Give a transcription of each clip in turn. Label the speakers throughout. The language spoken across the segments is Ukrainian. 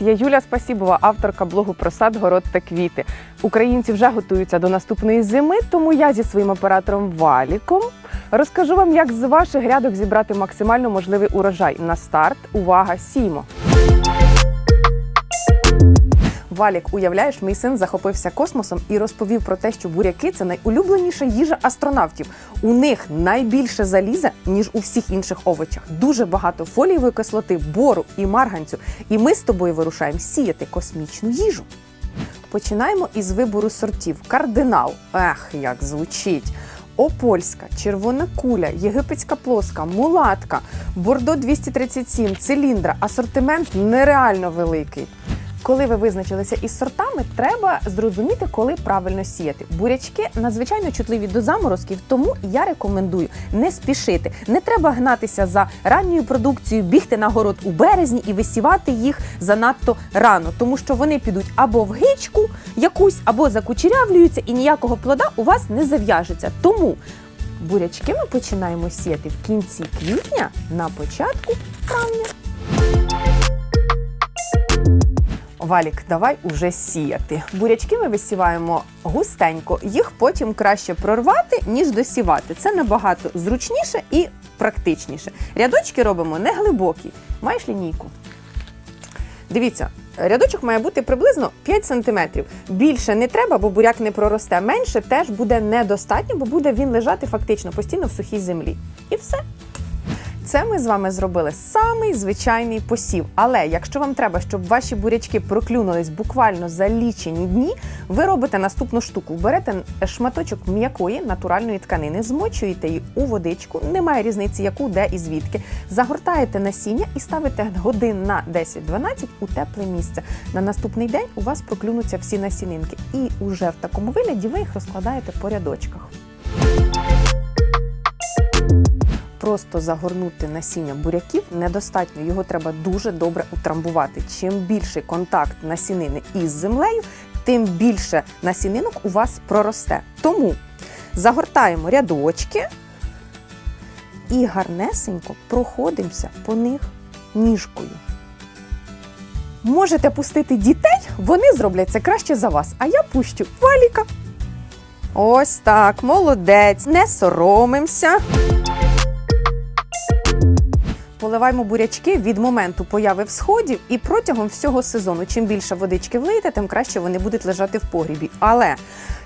Speaker 1: Я Юля Спасібова, авторка блогу про сад, город та квіти. Українці вже готуються до наступної зими, тому я зі своїм оператором Валіком розкажу вам, як з ваших грядок зібрати максимально можливий урожай. На старт увага, сімо. Валік, уявляєш, мій син захопився космосом і розповів про те, що буряки це найулюбленіша їжа астронавтів. У них найбільше заліза, ніж у всіх інших овочах. Дуже багато фолієвої кислоти, бору і марганцю. І ми з тобою вирушаємо сіяти космічну їжу. Починаємо із вибору сортів. Кардинал. Ех, як звучить. Опольська, червона куля, єгипетська плоска, мулатка, бордо 237, циліндра. Асортимент нереально великий. Коли ви визначилися із сортами, треба зрозуміти, коли правильно сіяти. Бурячки надзвичайно чутливі до заморозків, тому я рекомендую не спішити. Не треба гнатися за ранньою продукцією, бігти на город у березні і висівати їх занадто рано, тому що вони підуть або в гичку якусь, або закучерявлюються, і ніякого плода у вас не зав'яжеться. Тому бурячки ми починаємо сіяти в кінці квітня на початку травня. Валік, давай уже сіяти. Бурячки ми висіваємо густенько, їх потім краще прорвати, ніж досівати. Це набагато зручніше і практичніше. Рядочки робимо не глибокі. Маєш лінійку? Дивіться, рядочок має бути приблизно 5 см. Більше не треба, бо буряк не проросте. Менше теж буде недостатньо, бо буде він лежати фактично постійно в сухій землі. І все. Це ми з вами зробили самий звичайний посів. Але якщо вам треба, щоб ваші бурячки проклюнулись буквально за лічені дні, ви робите наступну штуку: берете шматочок м'якої натуральної тканини, змочуєте її у водичку, немає різниці, яку, де і звідки. Загортаєте насіння і ставите годин на 10-12 у тепле місце. На наступний день у вас проклюнуться всі насінинки, і уже в такому вигляді ви їх розкладаєте по рядочках. Просто загорнути насіння буряків недостатньо. Його треба дуже добре утрамбувати. Чим більший контакт насінини із землею, тим більше насінинок у вас проросте. Тому загортаємо рядочки і гарнесенько проходимося по них ніжкою. Можете пустити дітей, вони зроблять це краще за вас. А я пущу валіка. Ось так, молодець, не соромимося. Поливаємо бурячки від моменту появи всходів і протягом всього сезону. Чим більше водички влиєте, тим краще вони будуть лежати в погрібі. Але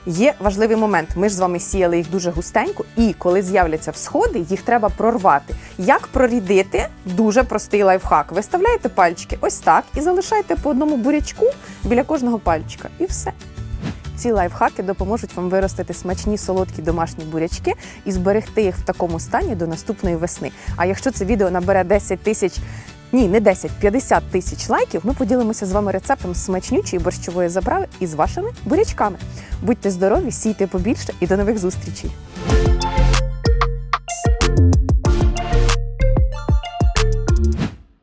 Speaker 1: є важливий момент. Ми ж з вами сіяли їх дуже густенько, і коли з'являться всходи, їх треба прорвати. Як прорідити? Дуже простий лайфхак. Виставляєте пальчики ось так і залишаєте по одному бурячку біля кожного пальчика. І все. Ці лайфхаки допоможуть вам виростити смачні солодкі домашні бурячки і зберегти їх в такому стані до наступної весни. А якщо це відео набере 10 тисяч, ні, не 10, 50 тисяч лайків, ми поділимося з вами рецептом смачнючої борщової заправи із вашими бурячками. Будьте здорові, сійте побільше і до нових зустрічей!